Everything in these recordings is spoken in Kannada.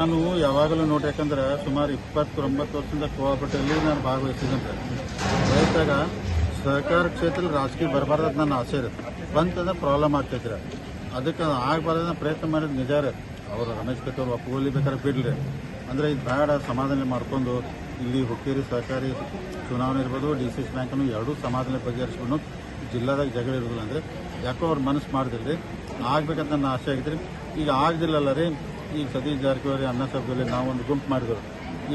ನಾನು ಯಾವಾಗಲೂ ನೋಡಿ ಯಾಕಂದ್ರೆ ಸುಮಾರು ಇಪ್ಪತ್ತೊಂಬತ್ತು ವರ್ಷದಿಂದ ಕೋಆಪರೇಟಿವ್ಲಿ ನಾನು ಭಾಗವಹಿಸಿದಂತೆ ರೈತಾಗ ಸಹಕಾರ ಕ್ಷೇತ್ರದಲ್ಲಿ ರಾಜಕೀಯ ಬರಬಾರ್ದು ನನ್ನ ಆಸೆ ಇರುತ್ತೆ. ಬಂತಂದ್ರೆ ಪ್ರಾಬ್ಲಮ್ ಆಗ್ತೈತಿ ಅದಕ್ಕೆ ಆಗಬಾರ್ದು ಪ್ರಯತ್ನ ಮಾಡಿದ ನಿಜ ರೀ. ಅವರು ರಮೇಶ್ ಕತ್ತಿ ಅವ್ರು ಒಪ್ಪುವಲ್ಲಿ ಬೇಕಾದ್ರೆ ಬಿಡ್ಲಿ. ಅಂದರೆ ಇದು ಬೇಡ ಸಮಾಧಾನ ಮಾಡಿಕೊಂಡು ಇಲ್ಲಿ ಹುಕ್ಕೇರಿ ಸಹಕಾರಿ ಚುನಾವಣೆ ಇರ್ಬೋದು, ಡಿ ಸಿ ಸಿ ಬ್ಯಾಂಕನ್ನು ಎರಡೂ ಸಮಾಧಾನ ಬಗೆಹರಿಸ್ಕೊಂಡು ಜಿಲ್ಲಾದಾಗ ಜಗಳ ಇರೋದಿಲ್ಲ ಅಂದರೆ ಯಾಕೋ ಅವ್ರು ಮನಸ್ಸು ಮಾಡಿದಿಲ್ಲ ಆಗ್ಬೇಕಂತ ನನ್ನ ಆಸೆ ಆಗಿದ್ರಿ. ಈಗ ಆಗದಿಲ್ಲಲ್ಲ ರೀ. ಈಗ ಸತೀಶ್ ಜಾರಕಿಹೊಳಿ ಅಣ್ಣ ಸಾಹೇಬ್ದಲ್ಲಿ ಒಂದು ಗುಂಪು ಮಾಡಿದ್ರು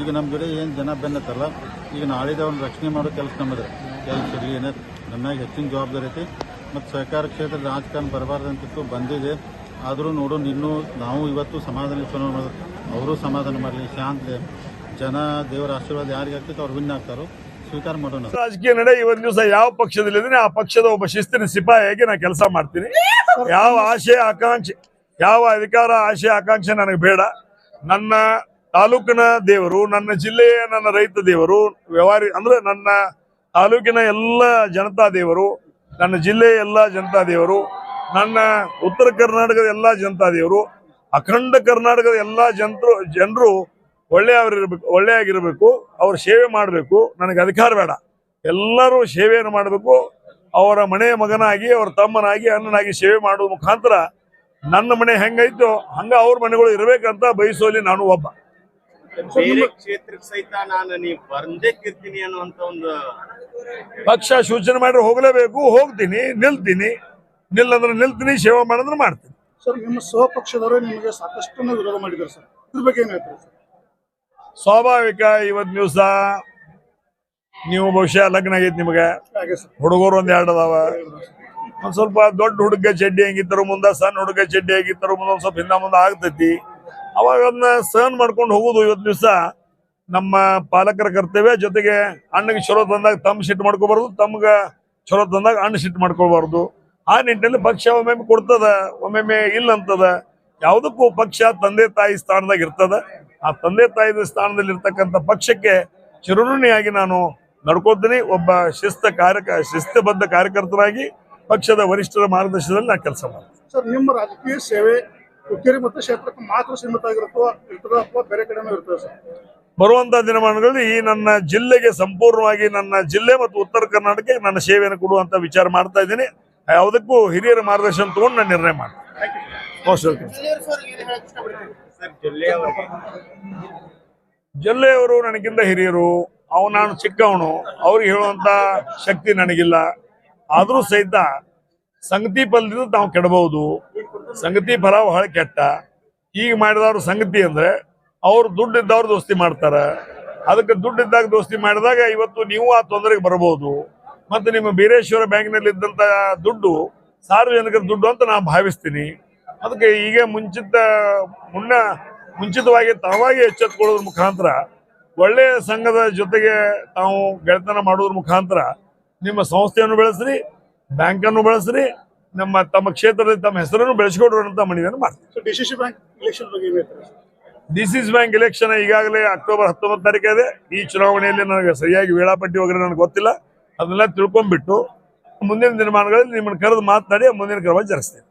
ಈಗ ನಮ್ಮ ಜೊತೆ ಏನು ಜನ ಬೆನ್ನತ್ತಲ್ಲ, ಈಗ ನಾಳಿದ ಒಂದು ರಕ್ಷಣೆ ಮಾಡೋ ಕೆಲಸ ನಮ್ಮದ್ರೆ ಕೆಲಸ ಇರಲಿ ಏನೇ ನಮ್ಮಾಗ ಹೆಚ್ಚಿನ ಜವಾಬ್ದಾರಿ ಐತಿ. ಮತ್ತು ಸಹಕಾರ ಕ್ಷೇತ್ರದ ರಾಜಕಾರಣ ಬರಬಾರ್ದಂತಿತ್ತು, ಬಂದಿದೆ. ಆದರೂ ನೋಡು ಇನ್ನೂ ನಾವು ಇವತ್ತು ಸಮಾಧಾನ ಚುನಾವಣೆ ಮಾಡೋದು ಅವರು ಸಮಾಧಾನ ಮಾಡಲಿ ಶಾಂತಿ ಜನ ದೇವರ ಆಶೀರ್ವಾದ ಯಾರಿಗೆ ಆಗ್ತೈತೆ ಅವ್ರು ವಿನ್ ಆಗ್ತಾರೋ, ಸ್ವೀಕಾರ ಮಾಡೋಣ. ರಾಜಕೀಯ ನಡೆ ಇವತ್ತು ದಿವಸ ಯಾವ ಪಕ್ಷದಲ್ಲಿ ಆ ಪಕ್ಷದ ಒಬ್ಬ ಶಿಸ್ತಿನ ಸಿಪಾಯಿಯಾಗಿ ನಾನು ಕೆಲಸ ಮಾಡ್ತೀನಿ. ಯಾವ ಆಶೆ ಆಕಾಂಕ್ಷೆ. ಯಾವ ಅಧಿಕಾರ ಆಶೆ ಆಕಾಂಕ್ಷೆ ನನಗೆ ಬೇಡ. ನನ್ನ ತಾಲೂಕಿನ ದೇವರು, ನನ್ನ ಜಿಲ್ಲೆಯ ನನ್ನ ರೈತ ದೇವರು, ವ್ಯವಹಾರಿ ಅಂದ್ರೆ ನನ್ನ ತಾಲೂಕಿನ ಎಲ್ಲ ಜನತಾ ದೇವರು, ನನ್ನ ಜಿಲ್ಲೆಯ ಎಲ್ಲ ಜನತಾ ದೇವರು, ನನ್ನ ಉತ್ತರ ಕರ್ನಾಟಕದ ಎಲ್ಲ ಜನತಾ ದೇವರು, ಅಖಂಡ ಕರ್ನಾಟಕದ ಎಲ್ಲ ಜನರು ಜನರು ಒಳ್ಳೆಯವರಿರ್ಬೇಕು ಒಳ್ಳೆಯಾಗಿರ್ಬೇಕು ಅವ್ರ ಸೇವೆ ಮಾಡಬೇಕು, ನನಗೆ ಅಧಿಕಾರ ಬೇಡ. ಎಲ್ಲರೂ ಸೇವೆಯನ್ನು ಮಾಡಬೇಕು, ಅವರ ಮನೆಯ ಮಗನಾಗಿ, ಅವರ ತಮ್ಮನಾಗಿ, ಅಣ್ಣನಾಗಿ ಸೇವೆ ಮಾಡುವ ಮುಖಾಂತರ ನನ್ನ ಮನೆ ಹೆಂಗೈತೋ ಹಂಗ ಅವ್ರ ಮನೆಗಳು ಇರಬೇಕಂತ ಬಯಸೋಲಿ ನಾನು ಒಬ್ಬ. ಬೇರೆ ಕ್ಷೇತ್ರಕ್ಕೆ ಸಹಿತ ನಾನು ನೀವು ಬಂದೇ ತಿರ್ತೀನಿ ಅನ್ನುವಂತ ಒಂದು ಪಕ್ಷ ಸೂಚನೆ ಮಾಡಿ ಹೋಗ್ಲೇಬೇಕು ಹೋಗ್ತೀನಿ ನಿಲ್ತೀನಿ. ನಿಲ್ಲಂದ್ರೆ ನಿಲ್ತೀನಿ ಸೇವೆ ಮಾಡಿದ್ರೆ ಮಾಡ್ತೀನಿ. ಸರ್ ನಿಮ್ಮ ಸ್ವಪಕ್ಷದವರು ನಿಮಗೆ ಸಾಕಷ್ಟು ವಿರೋಧ ಮಾಡಿದ್ದಾರೆ ಸರ್. ಇದ್ರ ಬಗ್ಗೆ ಏನ್ ಹೇಳ್ತೀರಿ ಸರ್? ಸ್ವಾಭಾವಿಕ ಇವತ್ ದಿವಸ ನೀವು ಬಹುಶಃ ಲಗ್ನ ಆಗೈತಿ ನಿಮಗೆ. ಹಾಗೆ ಸರ್. ಹುಡುಗರು ಒಂದ್ ಎರಡು ಅದಾವ. ಒಂದ್ ಸ್ವಲ್ಪ ದೊಡ್ಡ ಹುಡುಗ ಚಡ್ಡಿ ಹೆಂಗಿತ್ತಾರೋ, ಮುಂದ ಸಣ್ಣ ಹುಡುಗ ಚಡ್ಡಿ ಹೆಂಗಿತ್ತಾರೋ, ಮುಂದ ಸ್ವಲ್ಪ ಹಿಂದ ಮುಂದ ಆಗ್ತೈತಿ. ಅವಾಗ ಅದನ್ನ ಸಹನ್ ಮಾಡ್ಕೊಂಡು ಹೋಗುದು ಇವತ್ತು ದಿವಸ ನಮ್ಮ ಪಾಲಕರ ಕರ್ತವ್ಯ. ಜೊತೆಗೆ ಅಣ್ಣಗೆ ಚಲೋ ತಂದಾಗ ತಮ್ಮ ಸಿಟ್ಟು ಮಾಡ್ಕೋಬಾರ್ದು, ತಮ್ಗ ಚಲೋ ತಂದಾಗ ಅಣ್ಣ ಸಿಟ್ಟು ಮಾಡ್ಕೋಬಾರ್ದು. ಆ ನಿಟ್ಟಿನಲ್ಲಿ ಪಕ್ಷ ಒಮ್ಮೊಮ್ಮೆ ಕೊಡ್ತದ, ಒಮ್ಮೊಮ್ಮೆ ಇಲ್ಲ ಅಂತದ. ಯಾವುದಕ್ಕೂ ಪಕ್ಷ ತಂದೆ ತಾಯಿ ಸ್ಥಾನದಾಗ ಇರ್ತದ. ಆ ತಂದೆ ತಾಯಿ ಸ್ಥಾನದಲ್ಲಿ ಇರ್ತಕ್ಕಂಥ ಪಕ್ಷಕ್ಕೆ ಚಿರುಣಿಯಾಗಿ ನಾನು ನಡ್ಕೋತೀನಿ. ಒಬ್ಬ ಶಿಸ್ತ ಕಾರ್ಯಕ, ಶಿಸ್ತಬದ್ಧ ಕಾರ್ಯಕರ್ತನಾಗಿ ಪಕ್ಷದ ವರಿಷ್ಠರ ಮಾರ್ಗದರ್ಶನದಲ್ಲಿ ನಾನು ಕೆಲಸ ಮಾಡ್ತೀನಿ. ಸರ್ ನಿಮ್ಮ ರಾಜಕೀಯ ಸೇವೆ ಹುಕ್ಕೇರಿ ಮತ್ತು ಕ್ಷೇತ್ರಕ್ಕೆ ಮಾತ್ರ ಸೀಮಿತ ಆಗಿರುತ್ತೋ ಇರ್ತದೋ ಅಥವಾ ಬೇರೆ ಕಡೆನೂ ಇರ್ತದೆ ಸರ್? ಬರುವಂತಹ ದಿನಮಾನಗಳಲ್ಲಿ ಈ ನನ್ನ ಜಿಲ್ಲೆಗೆ ಸಂಪೂರ್ಣವಾಗಿ ನನ್ನ ಜಿಲ್ಲೆ ಮತ್ತು ಉತ್ತರ ಕರ್ನಾಟಕಕ್ಕೆ ನನ್ನ ಸೇವೆಯನ್ನು ಕೊಡುವಂತ ವಿಚಾರ ಮಾಡ್ತಾ ಇದ್ದೀನಿ. ಯಾವುದಕ್ಕೂ ಹಿರಿಯರ ಮಾರ್ಗದರ್ಶನ ತಗೊಂಡು ನಾನು ನಿರ್ಣಯ ಮಾಡ್ತೀನಿ. ಜಿಲ್ಲೆಯವರು ನನಗಿಂತ ಹಿರಿಯರು ಅವು ನಾನು ಚಿಕ್ಕವನು ಅವ್ರಿಗೆ ಹೇಳುವಂತ ಶಕ್ತಿ ನನಗಿಲ್ಲ. ಆದರೂ ಸಹಿತ ಸಂಗತಿ ಫಲದಿಂದ ನಾವು ಕೆಡಬಹುದು. ಸಂಗತಿ ಫಲ ಬಹಳ ಕೆಟ್ಟ. ಈಗ ಮಾಡಿದವ್ರ ಸಂಗತಿ ಅಂದ್ರೆ ಅವ್ರು ದುಡ್ಡು ಇದ್ದವ್ರು ದೋಸ್ತಿ ಮಾಡ್ತಾರ. ಅದಕ್ಕೆ ದುಡ್ಡು ಇದ್ದಾಗ ದೋಸ್ತಿ ಮಾಡಿದಾಗ ಇವತ್ತು ನೀವು ಆ ತೊಂದರೆಗೆ ಬರಬಹುದು. ಮತ್ತೆ ನಿಮ್ಮ ಬೀರೇಶ್ವರ ಬ್ಯಾಂಕ್ನಲ್ಲಿ ಇದ್ದಂತ ದುಡ್ಡು ಸಾರ್ವಜನಿಕರ ದುಡ್ಡು ಅಂತ ನಾನು ಭಾವಿಸ್ತೀನಿ. ಅದಕ್ಕೆ ಈಗ ಮುಂಚಿತ, ಮುನ್ನ ಮುಂಚಿತವಾಗಿ ತಾವಾಗಿ ಎಚ್ಚೆತ್ಕೊಳ್ಳೋದ್ರ ಮುಖಾಂತರ ಒಳ್ಳೆಯ ಸಂಘದ ಜೊತೆಗೆ ತಾವು ಗೆಳೆತನ ಮಾಡೋದ್ರ ಮುಖಾಂತರ ನಿಮ್ಮ ಸಂಸ್ಥೆಯನ್ನು ಬೆಳೆಸ್ರಿ ಬ್ಯಾಂಕನ್ನು ಬೆಳೆಸ್ರಿ ನಮ್ಮ ತಮ್ಮ ಕ್ಷೇತ್ರದಲ್ಲಿ ತಮ್ಮ ಹೆಸರನ್ನು ಬೆಳೆಸ್ಕೊಡ್ರು ಅಂತ ಮನವಿಯನ್ನು ಮಾಡ್ತೀನಿ so D C bank election ಬಗ್ಗೆ ಡಿ ಸಿ ಬ್ಯಾಂಕ್ ಎಲೆಕ್ಷನ್ ಈಗಾಗಲೇ ಅಕ್ಟೋಬರ್ ಹತ್ತೊಂಬತ್ತು ತಾರೀಕು ಇದೆ. ಈ ಚುನಾವಣೆಯಲ್ಲಿ ನನಗೆ ಸರಿಯಾಗಿ ವೇಳಾಪಟ್ಟಿ ಹೋಗಿ ನನಗೆ ಗೊತ್ತಿಲ್ಲ. ಅದನ್ನೆಲ್ಲ ತಿಳ್ಕೊಂಡ್ಬಿಟ್ಟು ಮುಂದಿನ ದಿನಮಾನಗಳಲ್ಲಿ ನಿಮ್ಮನ್ನು ಕರೆದು ಮಾತನಾಡಿ ಮುಂದಿನ ಕ್ರಮ ಜರುಗಿಸ್ತೇನೆ.